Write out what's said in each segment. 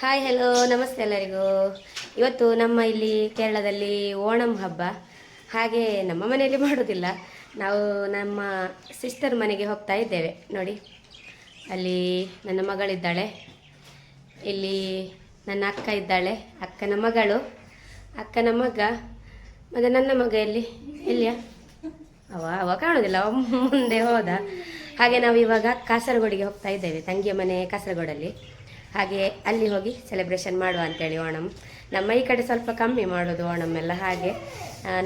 Hi hello ನಮಸ್ತೆ ಎಲ್ಲರಿಗೂ. ಇವತ್ತು ನಮ್ಮ ಇಲ್ಲಿ ಕೇರಳದಲ್ಲಿ ಓಣಂ ಹಬ್ಬ. ಹಾಗೆ ನಮ್ಮ ಮನೆಯಲ್ಲಿ ಮಾಡೋದಿಲ್ಲ. ನಾವು ನಮ್ಮ ಸಿಸ್ಟರ್ ಮನೆಗೆ ಹೋಗ್ತಾ ಇದ್ದೇವೆ. ನೋಡಿ, ಅಲ್ಲಿ ನನ್ನ ಮಗಳಿದ್ದಾಳೆ. ಇಲ್ಲಿ ನನ್ನ ಅಕ್ಕ ಇದ್ದಾಳೆ, ಅಕ್ಕನ ಮಗಳು. ಅಕ್ಕನ ಮಗ, ಮತ್ತು ನನ್ನ ಮಗ ಎಲ್ಲಿ? ಎಲ್ಲಿಯ? ಅವ ಅವ ಕಾಣೋದಿಲ್ಲ. ಅವ ಮುಂದೆ ಹೋದ. ಹಾಗೆ ನಾವು ಇವಾಗ ಕಾಸರಗೋಡಿಗೆ ಹೋಗ್ತಾ ಇದ್ದೇವೆ. ತಂಗಿಯ ಮನೆ ಕಾಸರಗೋಡಲ್ಲಿ. ಹಾಗೆ ಅಲ್ಲಿ ಹೋಗಿ ಸೆಲೆಬ್ರೇಷನ್ ಮಾಡುವ ಅಂತೇಳಿ ಓಣಂ. ನಮ್ಮ ಈ ಕಡೆ ಸ್ವಲ್ಪ ಕಮ್ಮಿ ಮಾಡೋದು ಓಣಂ ಎಲ್ಲ ಹಾಗೆ.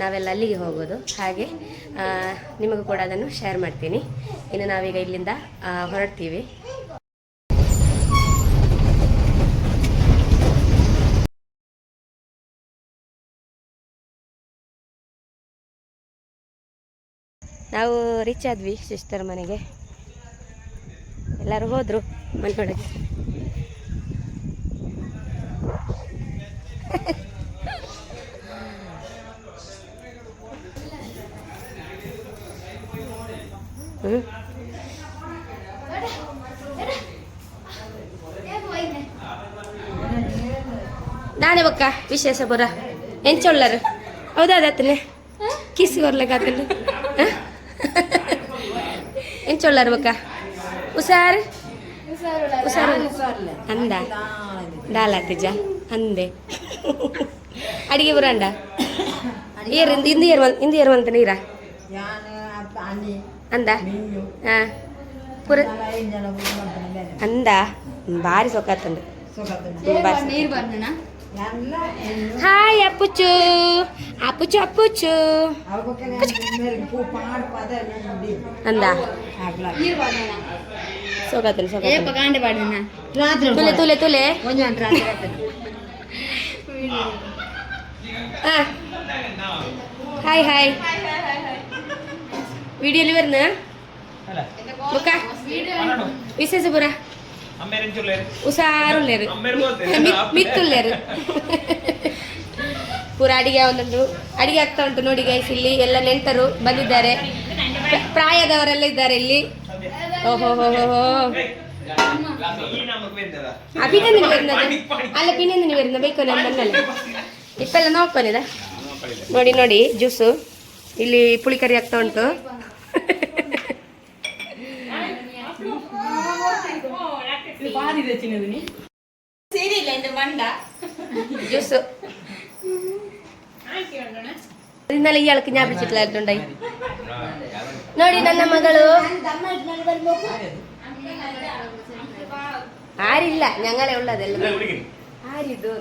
ನಾವೆಲ್ಲ ಅಲ್ಲಿಗೆ ಹೋಗೋದು. ಹಾಗೆ ನಿಮಗೂ ಕೂಡ ಅದನ್ನು ಶೇರ್ ಮಾಡ್ತೀನಿ. ಇನ್ನು ನಾವೀಗ ಇಲ್ಲಿಂದ ಹೊರಡ್ತೀವಿ. ನಾವು ರೀಚ್ ಆದ್ವಿ ಸಿಸ್ಟರ್ ಮನೆಗೆ. ಎಲ್ಲರೂ ಹೋದರು ಮನೆಯೊಳಗೆ. ನಾನೇ ಬಕ್ಕ, ವಿಶೇಷ ಬರ. ಎಂಚೊಳ್ಳರು. ಹೌದಾ ಅದತ್ತನೆ ಕಿಸಿ ಬರ್ಲಕ್ಕಾತಲ್ಲ ಎಂಚೊಳ್ಳರು ಬಕ್ಕ? ಉಸಾರ್ ಉಸಾರ್ ಅಂದ. ದಾಲಾತಿಜ ಅಂದೆ ಅಡಿಗೆ ಬರಂಡ ಏರ್ ಇಂದು ಏರ್ ಇಂದು ಏರ್ ಅಂತ ನೀರ ಅಂದ ಹಾ ಪುರ ಅಂದ ಭಾರಿ ಸೊಕ್ಕಾತಂಡು ನೀರು ಬಂದನ ಹಾಯ್ ಅಪ್ಪುಚ್ಚು ಅಪ್ಪುಚ್ಚು ಅಪ್ಪುಚ್ಚು ಅಂದ ಸೋಗಾತಲೆ ಸೋಗಾತಲೆ ಏ ಪಗಾಂಡೆ ಬಾಡಿನ ರಾತ್ರಿ ತುಲೆ ತುಲೆ ತುಲೆ. ಒಂಜನ್ ರಾತ್ರಿ ആ ഹായ് ಪೂರ? ಅಡಿಗೆ ಒಂದೊಂದು. ಅಡಿಗೆ ಆಗ್ತಾ ಉಂಟು ನೋಡಿ ಗೈಸ್ ಇಲ್ಲಿ ಎಲ್ಲ ನೆಂಟರು ಬಂದಿದ್ದಾರೆ. ಪ್ರಾಯದವರೆಲ್ಲ ಇದ್ದಾರೆ ಇಲ್ಲಿ. പിന്നെന്തിനു വരുന്നത്? അല്ല പിന്നെന്തിനു വരുന്നത്? ബೈಕಲ್ಲಿ ಬಂದಲ್ಲ ಇಪ್ಪೆಲ್ಲ ನೋಡ್ಕೊಂಡಿದೆ ನೋಡಿ ನೋಡಿ ಜ್ಯೂಸು ಇಲ್ಲಿ ಪುಳಿಕರಿ ജ്യൂസ്. ഇന്നലെ ഇയാൾക്ക് ഞാൻ വിളിച്ചിട്ടില്ലായിട്ടുണ്ടായി ನೋಡಿ ನನ್ನ ಮಗಳು ആരില്ല ഞങ്ങളെ ഉള്ളതല്ല ആരിത്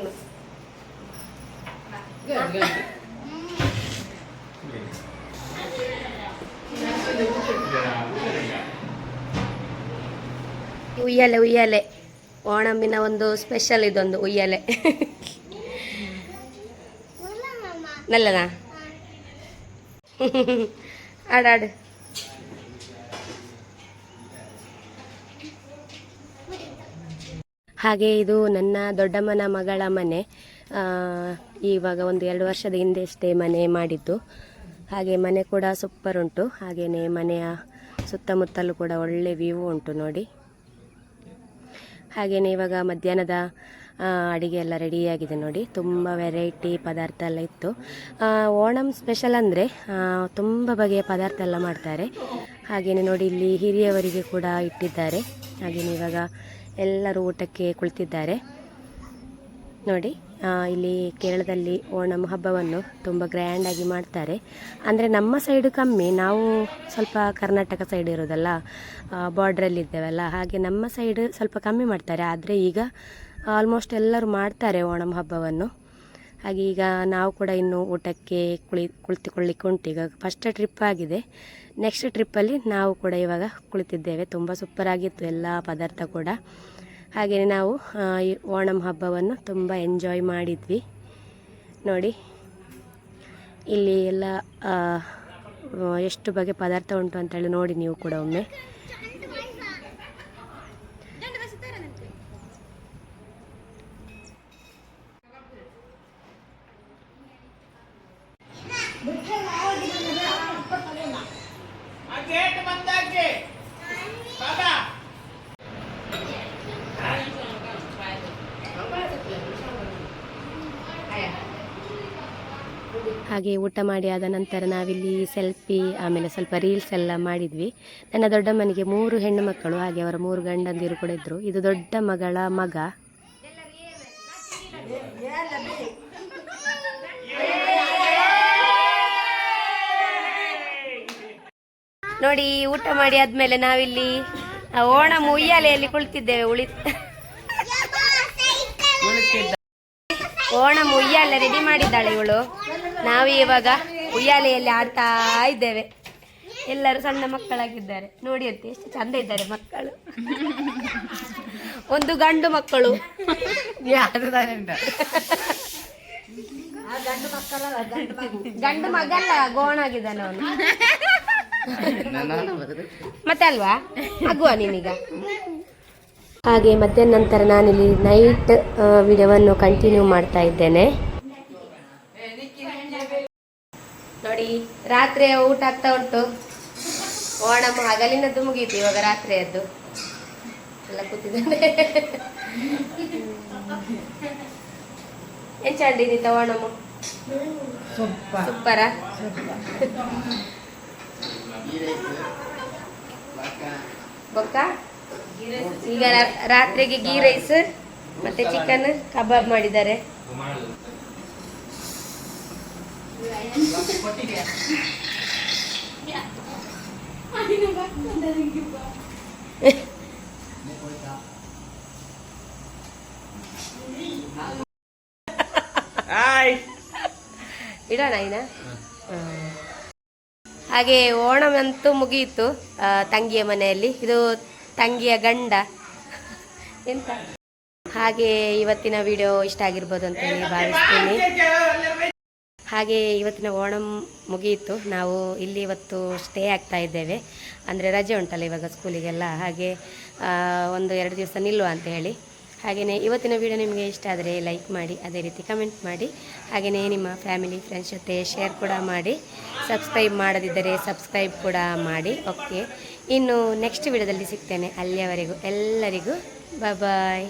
ಉಯ್ಯಾಲೆ ಉಯ್ಯಾಲೆ ಓಣಮಿನ ಒಂದು ಸ್ಪೆಷಲ್ ಇದೊಂದು ಉಯ್ಯಾಲೆ ನಲ್ಲನಾ ಆಡಾಡು ಹಾಗೆ ಇದು ನನ್ನ ದೊಡ್ಡಮ್ಮನ ಮಗಳ ಮನೆ. ಇವಾಗ ಒಂದು ಎರಡು ವರ್ಷದ ಹಿಂದೆಷ್ಟೇ ಮನೆ ಮಾಡಿದ್ದು. ಹಾಗೆ ಮನೆ ಕೂಡ ಸೂಪರ್ ಉಂಟು. ಹಾಗೆಯೇ ಮನೆಯ ಸುತ್ತಮುತ್ತಲೂ ಕೂಡ ಒಳ್ಳೆ ವ್ಯೂ ಉಂಟು ನೋಡಿ. ಹಾಗೆಯೇ ಇವಾಗ ಮಧ್ಯಾಹ್ನದ ಅಡುಗೆ ಎಲ್ಲ ರೆಡಿಯಾಗಿದೆ ನೋಡಿ. ತುಂಬ ವೆರೈಟಿ ಪದಾರ್ಥ ಎಲ್ಲ ಇತ್ತು. ಓಣಂ ಸ್ಪೆಷಲ್ ಅಂದರೆ ತುಂಬ ಬಗೆಯ ಪದಾರ್ಥ ಎಲ್ಲ ಮಾಡ್ತಾರೆ. ಹಾಗೆಯೇ ನೋಡಿ, ಇಲ್ಲಿ ಹಿರಿಯವರಿಗೆ ಕೂಡ ಇಟ್ಟಿದ್ದಾರೆ. ಹಾಗೆಯೇ ಇವಾಗ ಎಲ್ಲರೂ ಊಟಕ್ಕೆ ಕುಳಿತಿದ್ದಾರೆ. ನೋಡಿ ಇಲ್ಲಿ ಕೇರಳದಲ್ಲಿ ಓಣಂ ಹಬ್ಬವನ್ನು ತುಂಬ ಗ್ರ್ಯಾಂಡಾಗಿ ಮಾಡ್ತಾರೆ. ಅಂದರೆ ನಮ್ಮ ಸೈಡು ಕಮ್ಮಿ, ನಾವು ಸ್ವಲ್ಪ ಕರ್ನಾಟಕ ಸೈಡ್ ಇರೋದಲ್ಲ ಬಾರ್ಡ್ರಲ್ಲಿ ಇದ್ದೇವಲ್ಲ, ಹಾಗೆ ನಮ್ಮ ಸೈಡ್ ಸ್ವಲ್ಪ ಕಮ್ಮಿ ಮಾಡ್ತಾರೆ. ಆದರೆ ಈಗ ಆಲ್ಮೋಸ್ಟ್ ಎಲ್ಲರೂ ಮಾಡ್ತಾರೆ ಓಣಂ ಹಬ್ಬವನ್ನು. ಹಾಗೆ ಈಗ ನಾವು ಕೂಡ ಇನ್ನು ಊಟಕ್ಕೆ ಕುಳಿ, ಕುಳಿತುಕೊಳ್ಳಿಕ್ಕೆ ಉಂಟು. ಈಗ ಫಸ್ಟ್ ಟ್ರಿಪ್ ಆಗಿದೆ. ನೆಕ್ಸ್ಟ್ ಟ್ರಿಪ್ಪಲ್ಲಿ ನಾವು ಕೂಡ ಇವಾಗ ಕುಳಿತಿದ್ದೇವೆ. ತುಂಬ ಸೂಪರಾಗಿತ್ತು ಎಲ್ಲ ಪದಾರ್ಥ ಕೂಡ. ಹಾಗೆಯೇ ನಾವು ಈ ಓಣಂ ಹಬ್ಬವನ್ನು ತುಂಬ ಎಂಜಾಯ್ ಮಾಡಿದ್ವಿ. ನೋಡಿ, ಇಲ್ಲಿ ಎಲ್ಲ ಎಷ್ಟು ಬಗೆ ಪದಾರ್ಥ ಉಂಟು ಅಂತೇಳಿ ನೋಡಿ ನೀವು ಕೂಡ ಒಮ್ಮೆ. ಹಾಗೆ ಊಟ ಮಾಡಿ ಆದ ನಂತರ ನಾವಿಲ್ಲಿ ಸೆಲ್ಫಿ ಆಮೇಲೆ ಸ್ವಲ್ಪ ರೀಲ್ಸ್ ಎಲ್ಲ ಮಾಡಿದ್ವಿ. ನನ್ನ ಮನೆಗೆ ಮೂರು ಹೆಣ್ಣು ಮಕ್ಕಳು ಹಾಗೆ ಅವರ ಮೂರು ಗಂಡಂದಿರು ಕೂಡ ಇದ್ದರು ಇದು ದೊಡ್ಡ ಮಗಳ ಮಗ. ನೋಡಿ ಊಟ ಮಾಡಿ ಆದ್ಮೇಲೆ ನಾವಿಲ್ಲಿ ಓಣ ಓಣಂ ಉಯ್ಯಾಲೆಯಲ್ಲಿ ಕುಳಿತಿದ್ದೇವೆ ಉಳಿ ಓಣಂ ಉಯ್ಯಾಲೆ ರೆಡಿ ಮಾಡಿದ್ದಾಳೆ ಇವಳು. ನಾವು ಇವಾಗ ಉಯ್ಯಾಲೆಯಲ್ಲಿ ಆಡ್ತಾ ಇದ್ದೇವೆ. ಎಲ್ಲರೂ ಸಣ್ಣ ಮಕ್ಕಳಾಗಿದ್ದಾರೆ. ನೋಡಿ ಅಂತ ಎಷ್ಟು ಚಂದ ಇದ್ದಾರೆ ಮಕ್ಕಳು. ಒಂದು ಗಂಡು ಮಕ್ಕಳು. ಗಂಡು ಮಗಲ್ಲ ಗೋಣಾಗಿದ್ದಾನೆ ಅವನು. ಮತ್ತೆ ಅಲ್ವಾ? ಆಗುವ ನೀನೀಗ. ಹಾಗೆ ಮಧ್ಯಾಹ್ನ ನಂತರ ನಾನಿಲ್ಲಿ ನೈಟ್ ವಿಡಿಯೋವನ್ನು ಕಂಟಿನ್ಯೂ ಮಾಡ್ತಾ ಇದ್ದೇನೆ. ನೋಡಿ ರಾತ್ರಿ ಊಟ ಆಗ್ತಾ ಉಂಟು. ಓಣಮ್ಮ ಹಗಲಿನದ್ದು ಮುಗೀತು ಇವಾಗ ರಾತ್ರಿಯದ್ದು. ಎಲ್ಲ ಕೂತಿದ್ದಾನೆ. ಎಂಚಾಂಡಿದೀತ ಓಣಮು ಸೂಪರ ಬೊಕ್ಕ ಈಗ ರಾತ್ರಿಗೆ ಗೀ ರೈಸ್ ಮತ್ತೆ ಚಿಕನ್ ಕಬಾಬ್ ಮಾಡಿದ್ದಾರೆ. ಇಡೋಣ ಹಾಗೆ ಓಣಂ ಅಂತೂ ಮುಗಿಯಿತು ತಂಗಿಯ ಮನೆಯಲ್ಲಿ. ಇದು ತಂಗಿಯ ಗಂಡ. ಎಂತ? ಹಾಗೆ ಇವತ್ತಿನ ವಿಡಿಯೋ ಇಷ್ಟ ಆಗಿರ್ಬೋದು ಅಂತ ಹೇಳಿ ಭಾವಿಸ್ತೀನಿ. ಹಾಗೆ ಇವತ್ತಿನ ಓಣಂ ಮುಗಿಯಿತು. ನಾವು ಇಲ್ಲಿ ಇವತ್ತು ಸ್ಟೇ ಆಗ್ತಾ ಇದ್ದೇವೆ. ಅಂದರೆ ರಜೆ ಉಂಟಲ್ಲ ಇವಾಗ ಸ್ಕೂಲಿಗೆಲ್ಲ ಹಾಗೆ ಒಂದು ಎರಡು ದಿವಸ ನಿಲ್ಲುವ ಅಂತ ಹೇಳಿ. ಹಾಗೆಯೇ ಇವತ್ತಿನ ವಿಡಿಯೋ ನಿಮಗೆ ಇಷ್ಟ ಆದರೆ ಲೈಕ್ ಮಾಡಿ, ಅದೇ ರೀತಿ ಕಮೆಂಟ್ ಮಾಡಿ. ಹಾಗೆಯೇ ನಿಮ್ಮ ಫ್ಯಾಮಿಲಿ ಫ್ರೆಂಡ್ಸ್ ಜೊತೆ ಶೇರ್ ಕೂಡ ಮಾಡಿ. ಸಬ್ಸ್ಕ್ರೈಬ್ ಮಾಡದಿದ್ದರೆ ಸಬ್ಸ್ಕ್ರೈಬ್ ಕೂಡ ಮಾಡಿ. ಓಕೆ ಇನ್ನು ನೆಕ್ಸ್ಟ್ ವಿಡಿಯೋದಲ್ಲಿ ಸಿಗ್ತೇನೆ. ಅಲ್ಲಿಯವರೆಗೂ ಎಲ್ಲರಿಗೂ ಬಾಯ್